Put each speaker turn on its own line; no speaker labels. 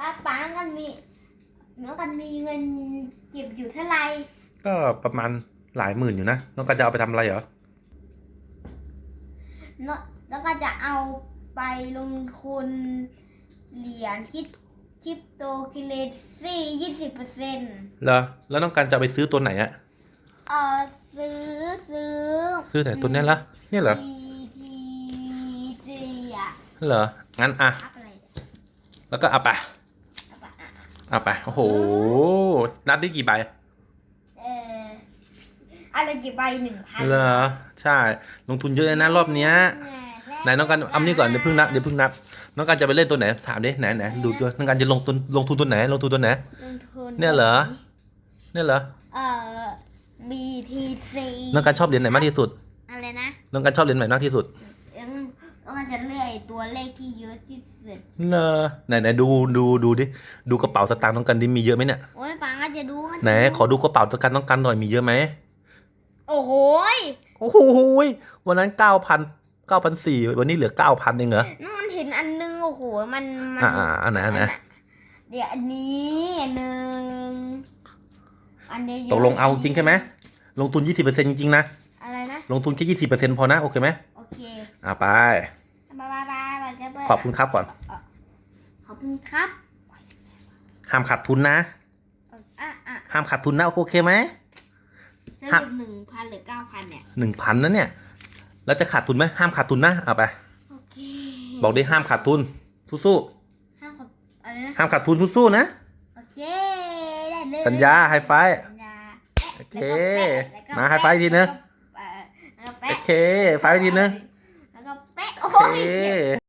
ป้าป้ากันมีเมื่อกันมีเงินเก็บอยู่เท่าไหร่
ก็ประมาณหลายหมื่นอยู่นะน้องกันจะเอาไปทำอะไรเหรอ
เนอะแล้วก็จะเอาไปลงทุนเหรียญคิดคริปโตคิเลซี่ยี่สิบเปอร์เซ็นต์
เหรอแล้วน้องกันจะเอาไปซื้อตัวไหนอะ
เออซื้อซื้อ
ซื้อไหนตัวเนี้ยเหรอเนี่ยเหรอ
ทีทีจีอะ
เหรองั้นอะ
อัพอะไรเนี่ย
แล้วก็เอาไป
เอาไปอะ
เอาไป โอ้โห นับได้กี่ใบ
เอออะไรกี่ใบหนึ่งพัน
เหรอ ใช่ ลงทุนเยอะเลยนะรอบเนี้ย ไหนน้องกันเอานี่ก่อนเดี๋ยวเพิ่งนับเดี๋ยวเพิ่งนับ น้องกันจะไปเล่นตัวไหน ถามดิไหนไหนดูตัวน้องกันจะลงทุนลงทุนตัวไหน ลงทุนตัวไหน
ลงทุน
เนี่ยเหรอ เนี่ยเหรอ
เอ่อ BTC
น้องกันชอบเหรียญไหนมากที่สุด
อะไรนะ
น้องกันชอบเหรียญไหนมากที่สุด
เอ็ง แล้วก็จะเลือกไอ้ตัวเลขที่เยอะที่สุด
เนอะไหนไหนดูดูดูดิดูกระเป๋าสตางค์น้องกันดิมีเยอะไหมเนี่ย
โอ้ยปังก็จะดูกัน
ไหนขอดูกระเป๋าสตางค์น้องกันหน่อยมีเยอะไหม
โอ้โหย
โอ้โหยวันนั้นเก้าพันเก้าพันสี่วันนี้เหลือเก้าพันเองเหรอ
นั่นมันเห็นอันนึงโอ้โหมันมั
อ่าอ่าอันไหนอันไหน
เดี๋ยวอันนี้อันหนึ่งอันเดียว
ตกลงเอาจริงใช่ไหมลงทุนยี่สิบเปอร์เซ็นต์จริงๆนะ
อะไรนะ
ลงทุนแค่ยี่สิบเปอร์เซ็นต์พอนะโอเคไหม
โอเค
อ่าไป
บายบายบายบายจะเปิด
ขอบคุณครับก่อน
ขอบคุณครับ
ห้ามขาดทุนนะ
อะอะ
ห้ามขาดทุนนะโอเคไหม
ส
ครั
รุ
บ
ปหนึ่งพันหรือเก้าพันเนี่ย
หนึ่งพันนะเนี่ย แล้วจะขาดทุนไหมห้ามขาดทุนนะเอาไป
โอเค
บอกดิห้ามขาดทุนสู้
ห้ามขอบอะไรนะ
ๆห้ามขาดทุนสู้ๆนะ
โอเคได้เลย
สัญญาไฮไฟว์
สัญญา
โอเค
แล้วก็แปะ
มาไฮไฟว์อีกทีนึง
แล้วก็เอ่อแล้วก็
โอ
แปะ
เค ไฟว์อีกทีนึง
Thank you.